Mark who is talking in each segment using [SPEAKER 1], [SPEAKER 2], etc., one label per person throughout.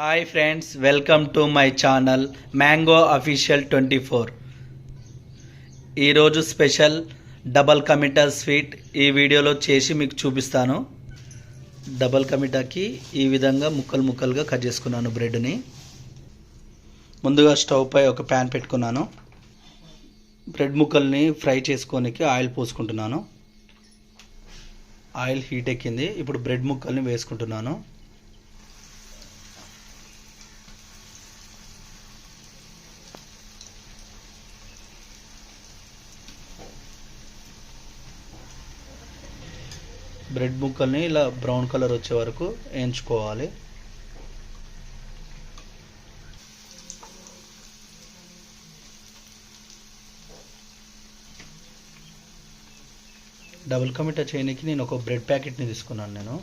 [SPEAKER 1] Hi friends welcome to my channel mango official twenty four ఈరోజు special double కమిటా sweet ఈ వీడియోలో చేసి మీకు చూపిస్తాను. డబల్ కమిటాకి ఈ విధంగా ముక్కలు ముక్కలుగా కట్ చేసుకున్నాను బ్రెడ్ని ముందుగా స్టవ్ పై ఒక ప్యాన్ పెట్టుకున్నాను. బ్రెడ్ ముక్కల్ని ఫ్రై చేసుకోనికి ఆయిల్ పోసుకుంటున్నాను. ఆయిల్ హీట్ ఎక్కింది. ఇప్పుడు బ్రెడ్ ముక్కల్ని వేసుకుంటున్నాను. బ్రెడ్ ముక్కల్ని ఇలా బ్రౌన్ కలర్ వచ్చే వరకు వేయించుకోవాలి డబుల్ కమిటా చేయనీకి నేను ఒక బ్రెడ్ ప్యాకెట్ని తీసుకున్నాను నేను.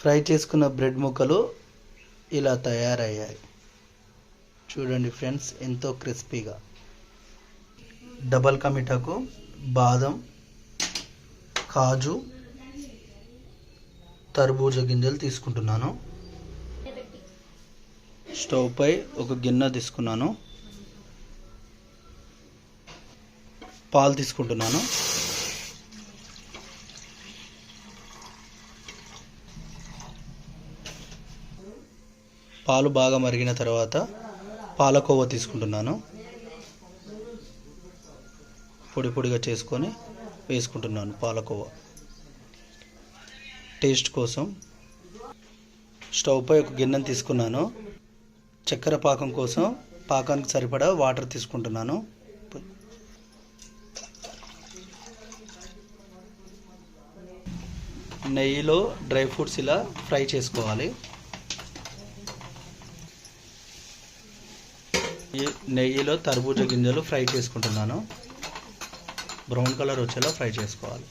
[SPEAKER 1] ఫ్రై చేసుకున్న బ్రెడ్ ముక్కలు ఇలా తయారయ్యాయి. చూడండి ఫ్రెండ్స్ ఎంతో క్రిస్పీగా. డబల్ కమిటాకు బాదం కాజు తర్బూజ గింజలు తీసుకుంటున్నాను. స్టవ్ పై ఒక గిన్నె తీసుకున్నాను. పాలు తీసుకుంటున్నాను. పాలు బాగా మరిగిన తర్వాత పాలకోవా తీసుకుంటున్నాను. పొడి పొడిగా చేసుకొని వేసుకుంటున్నాను పాలకోవా. టేస్ట్ కోసం స్టవ్ పై ఒక గిన్నెను తీసుకున్నాను. చక్కెర పాకం కోసం పాకానికి సరిపడా వాటర్ తీసుకుంటున్నాను. నెయ్యిలో డ్రై ఫ్రూట్స్ ఇలా ఫ్రై చేసుకోవాలి. ఈ నెయ్యిలో తర్బూజ గింజలు ఫ్రై చేసుకుంటున్నాను. బ్రౌన్ కలర్ వచ్చేలా ఫ్రై చేసుకోవాలి.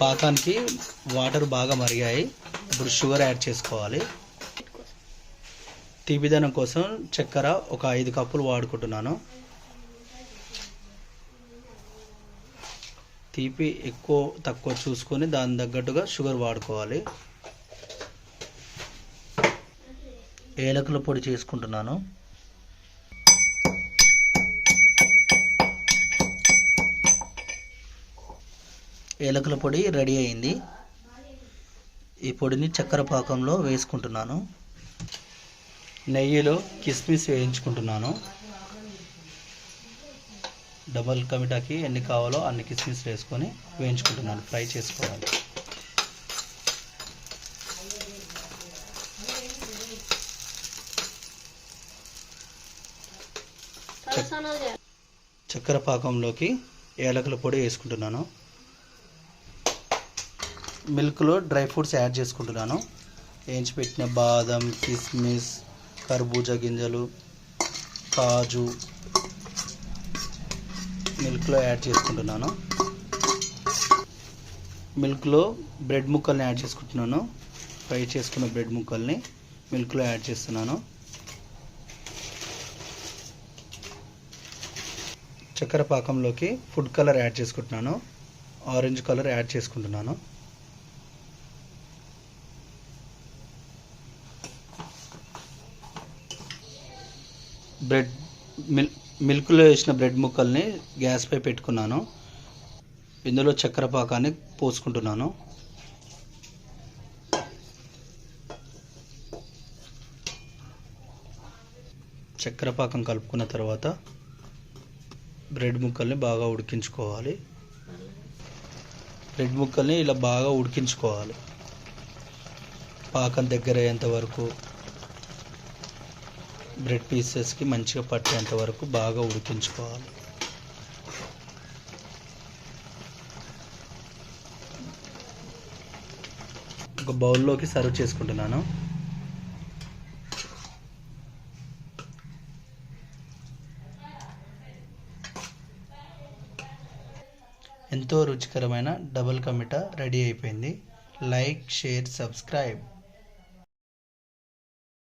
[SPEAKER 1] పాకానికి వాటర్ బాగా మరిగాయి. ఇప్పుడు షుగర్ యాడ్ చేసుకోవాలి. తీపిదనం కోసం చక్కెర ఒక ఐదు కప్పులు వాడుకుంటున్నాను. తీపి ఎక్కువ తక్కువ చూసుకొని దాని తగ్గట్టుగా షుగర్ వాడుకోవాలి. ఏలకుల పొడి చేసుకుంటున్నాను. ఏలకుల పొడి రెడీ అయింది. ఈ పొడిని చక్కెర పాకంలో వేసుకుంటున్నాను. నెయ్యిలో కిస్మిస్ వేయించుకుంటున్నాను. డబల్ కమిటాకి ఎన్ని కావాలో అన్ని కిస్మిస్ వేసుకొని వేయించుకుంటున్నాను. ఫ్రై చేసుకోవాలి. చక్కెర పాకంలోకి ఏలకుల పొడి వేసుకుంటున్నాను. మిల్క్లో డ్రై ఫ్రూట్స్ యాడ్ చేసుకుంటున్నాను. వేయించి పెట్టిన బాదం కిస్మిస్ కర్బూజా గింజలు కాజు మిల్క్లో యాడ్ చేసుకుంటున్నాను. మిల్క్లో బ్రెడ్ ముక్కల్ని యాడ్ చేసుకుంటున్నాను. ఫ్రై చేసుకున్న బ్రెడ్ ముక్కల్ని మిల్క్లో యాడ్ చేస్తున్నాను. చక్కెర పాకంలోకి ఫుడ్ కలర్ యాడ్ చేసుకుంటున్నాను. ఆరెంజ్ కలర్ యాడ్ చేసుకుంటున్నాను. బ్రెడ్ మిల్ మిల్క్లో వేసిన బ్రెడ్ ముక్కల్ని గ్యాస్పై పెట్టుకున్నాను. ఇందులో చక్కెర పాకాన్ని పోసుకుంటున్నాను. చక్కెర పాకం కలుపుకున్న తర్వాత బ్రెడ్ ముక్కల్ని బాగా ఉడికించుకోవాలి. బ్రెడ్ ముక్కల్ని ఇలా బాగా ఉడికించుకోవాలి. పాకం దగ్గర అయ్యేంత వరకు బ్రెడ్ పీసెస్కి మంచిగా పట్టేంత వరకు బాగా ఉడికించుకోవాలి. ఒక బౌల్లోకి సర్వ్ చేసుకుంటున్నాను. ఎంతో రుచికరమైన డబుల్ కమిట రెడీ అయిపోయింది. Like share subscribe.